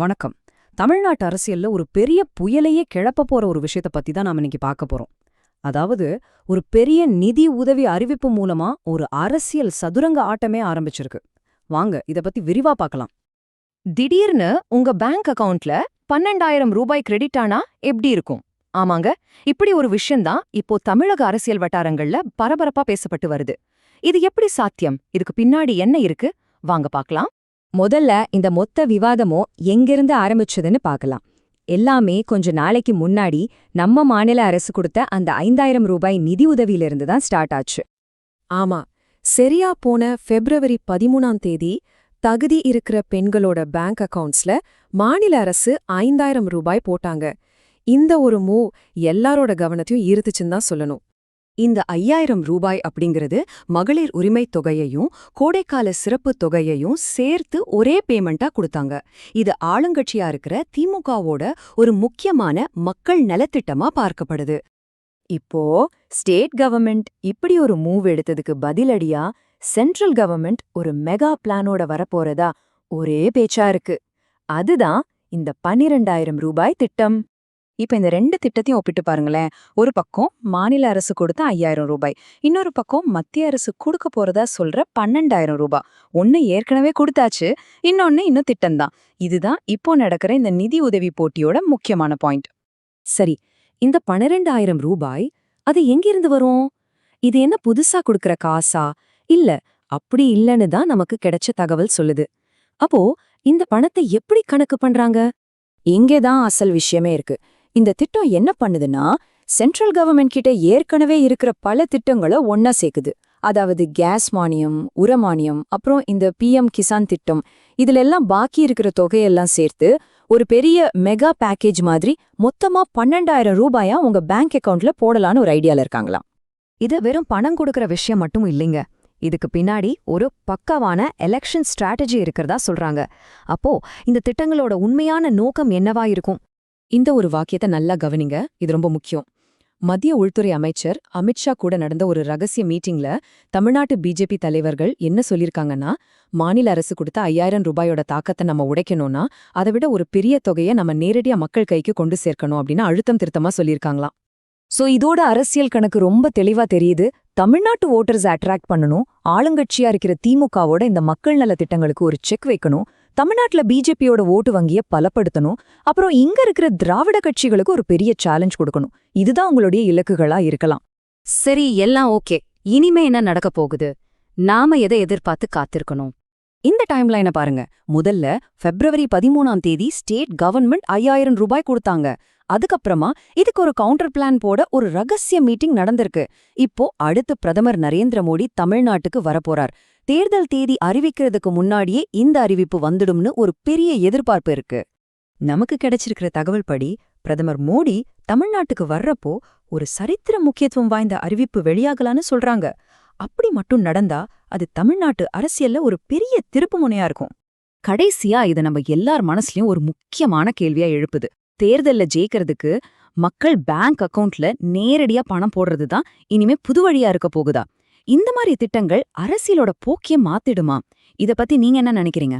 வணக்கம். தமிழ்நாட்டு அரசியல்ல ஒரு பெரிய புயலையே கிளப்ப போற ஒரு விஷயத்த பத்தி தான் நாம இன்னைக்கு பார்க்க போறோம். அதாவது ஒரு பெரிய நிதி உதவி அறிவிப்பு மூலமா ஒரு அரசியல் சதுரங்க ஆட்டமே ஆரம்பிச்சிருக்கு. வாங்க இத பத்தி விரிவா பார்க்கலாம். திடீர்னு உங்க பேங்க் அக்கவுண்ட்ல பன்னெண்டாயிரம் ரூபாய் கிரெடிட் ஆனா எப்படி இருக்கும்? ஆமாங்க இப்படி ஒரு விஷயம்தான் இப்போ தமிழக அரசியல் வட்டாரங்கள்ல பரபரப்பா பேசப்பட்டு வருது. இது எப்படி சாத்தியம்? இதுக்கு பின்னாடி என்ன இருக்கு? வாங்க பார்க்கலாம். முதல்ல இந்த மொத்த விவாதமும் எங்கிருந்து ஆரம்பிச்சதுன்னு பார்க்கலாம். எல்லாமே கொஞ்ச நாளைக்கு முன்னாடி நம்ம மாநில அரசு கொடுத்த அந்த ஐந்தாயிரம் ரூபாய் நிதி உதவியிலிருந்து தான் ஸ்டார்ட் ஆச்சு. ஆமா சரியா போன பிப்ரவரி பதிமூணாம் தேதி தகுதி இருக்கிற பெண்களோட பேங்க் அக்கவுண்ட்ஸ்ல மாநில அரசு ஐந்தாயிரம் ரூபாய் போட்டாங்க. இந்த ஒரு மூவ் எல்லாரோட கவனத்தையும் ஈர்த்துச்சுன்னு தான் சொல்லணும். இந்த ஐயாயிரம் ரூபாய் அப்படிங்கிறது மகளிர் உரிமைத் தொகையையும் கோடைக்கால சிறப்பு தொகையையும் சேர்த்து ஒரே பேமெண்டா கொடுத்தாங்க. இது ஆளுங்கட்சியா இருக்கிற திமுகவோட ஒரு முக்கியமான மக்கள் நலத்திட்டமா பார்க்கப்படுது. இப்போ ஸ்டேட் கவர்மெண்ட் இப்படி ஒரு மூவ் எடுத்ததுக்கு பதிலடியா சென்ட்ரல் கவர்மெண்ட் ஒரு மெகா பிளானோட வரப்போறதா ஒரே பேச்சா இருக்கு. அதுதான் இந்த பன்னிரெண்டாயிரம் ரூபாய் திட்டம். இப்ப இந்த ரெண்டு திட்டத்தையும் ஒப்பிட்டு பாருங்களேன். ஒரு பக்கம் மாநில அரசு கொடுத்த ஐயாயிரம் ரூபாய் இன்னொரு பக்கம் மத்திய அரசு கொடுக்க போறதா சொல்ற பன்னெண்டாயிரம் ரூபாய். ஒன்னு ஏற்கனவே கொடுத்தாச்சு இன்னொன்னு இன்னும் திட்டம்தான். இதுதான் இப்போ நடக்கிற இந்த நிதி உதவி போட்டியோட முக்கியமான பாயிண்ட். சரி இந்த பன்னிரெண்டாயிரம் ரூபாய் அது எங்கிருந்து வரும்? இது என்ன புதுசா கொடுக்கற காசா? இல்ல அப்படி இல்லைன்னு தான் நமக்கு கிடைச்ச தகவல் சொல்லுது. அப்போ இந்த பணத்தை எப்படி கணக்கு பண்றாங்க? இங்கேதான் அசல் விஷயமே இருக்கு. இந்த திட்டம் என்ன பண்ணுதுன்னா சென்ட்ரல் கவர்மெண்ட் கிட்ட ஏற்கனவே இருக்கிற பல திட்டங்களை ஒன்னா சேர்க்குது. அதாவது கேஸ் மானியம் உர மானியம் அப்புறம் இந்த பிஎம் கிசான் திட்டம். இதுல எல்லாம் பாக்கி இருக்கிற தொகையெல்லாம் சேர்த்து ஒரு பெரிய மெகா பேக்கேஜ் மாதிரி மொத்தமா பன்னெண்டாயிரம் ரூபாயா உங்க பேங்க் அக்கவுண்ட்ல போடலான்னு ஒரு ஐடியால இருக்காங்களாம். இது வெறும் பணம் கொடுக்கற விஷயம் மட்டும் இல்லைங்க. இதுக்கு பின்னாடி ஒரு பக்கவான எலெக்ஷன் ஸ்ட்ராட்டஜி இருக்கிறதா சொல்றாங்க. அப்போ இந்த திட்டங்களோட உண்மையான நோக்கம் என்னவா இருக்கும்? இந்த ஒரு வாக்கியத்தை நல்லா கவனிங்க. இது ரொம்ப முக்கியம். மத்திய உள்துறை அமைச்சர் அமித்ஷா கூட நடந்த ஒரு ரகசிய மீட்டிங்ல தமிழ்நாட்டு பிஜேபி தலைவர்கள் என்ன சொல்லிருக்காங்கன்னா மாநில அரசு கொடுத்த ஐயாயிரம் ரூபாயோட தாக்கத்தை நம்ம உடைக்கணும்னா அதை விட ஒரு பெரிய தொகையை நம்ம நேரடியா மக்கள் கைக்கு கொண்டு சேர்க்கணும் அப்படின்னு அழுத்தம் திருத்தமா சொல்லியிருக்காங்களாம் சோ இதோட அரசியல் கணக்கு ரொம்ப தெளிவா தெரியுது. தமிழ்நாட்டு ஓட்டர்ஸ் அட்ராக்ட் பண்ணணும். ஆளுங்கட்சியா இருக்கிற திமுகவோட இந்த மக்கள் நல திட்டங்களுக்கு ஒரு செக் வைக்கணும். தமிழ்நாட்டுல பிஜேபியோட ஓட்டு வங்கிய பலப்படுத்தணும். அப்புறம் இங்க இருக்கிற திராவிட கட்சிகளுக்கு ஒரு பெரிய சேலஞ்ச் கொடுக்கணும். இதுதான் உங்களுடைய இலக்குகளா இருக்கலாம். சரி எல்லாம் ஓகே. இனிமே என்ன நடக்க போகுது? நாம எதை எதிர்பார்த்து காத்திருக்கணும்? இந்த டைம்லைனை பாருங்க. முதல்ல பிப்ரவரி பதிமூணாம் தேதி ஸ்டேட் கவர்மெண்ட் ஐயாயிரம் ரூபாய் கொடுத்தாங்க. அதுக்கப்புறமா இதுக்கு ஒரு கவுண்டர் பிளான் போட ஒரு ரகசிய மீட்டிங் நடந்திருக்கு. இப்போ அடுத்து பிரதமர் நரேந்திர மோடி தமிழ்நாட்டுக்கு வரப்போறார். தேர்தல் தேதி அறிவிக்கிறதுக்கு முன்னாடியே இந்த அறிவிப்பு வந்துடும்னு ஒரு பெரிய எதிர்பார்ப்பு இருக்கு. நமக்கு கிடைச்சிருக்கிற தகவல் படி பிரதமர் மோடி தமிழ்நாட்டுக்கு வர்றப்போ ஒரு சரித்திர முக்கியத்துவம் வாய்ந்த அறிவிப்பு வெளியாகலான்னு சொல்றாங்க. அப்படி மட்டும் நடந்தா அது தமிழ்நாட்டு அரசியல்ல ஒரு பெரிய திருப்புமுனையா இருக்கும். கடைசியா இது நம்ம எல்லார் மனசுலயும் ஒரு முக்கியமான கேள்வியா எழுப்புது. தேர்தல்ல ஜெயிக்கிறதுக்கு மக்கள் பேங்க் அக்கவுண்ட்ல நேரடியா பணம் போடுறது தான் இனிமே புது வழியா இருக்க போகுதா? இந்த மாதிரி திட்டங்கள் அரசியலோட போக்கிய மாத்திடுமா? இத பத்தி நீங்க என்ன நினைக்கிறீங்க?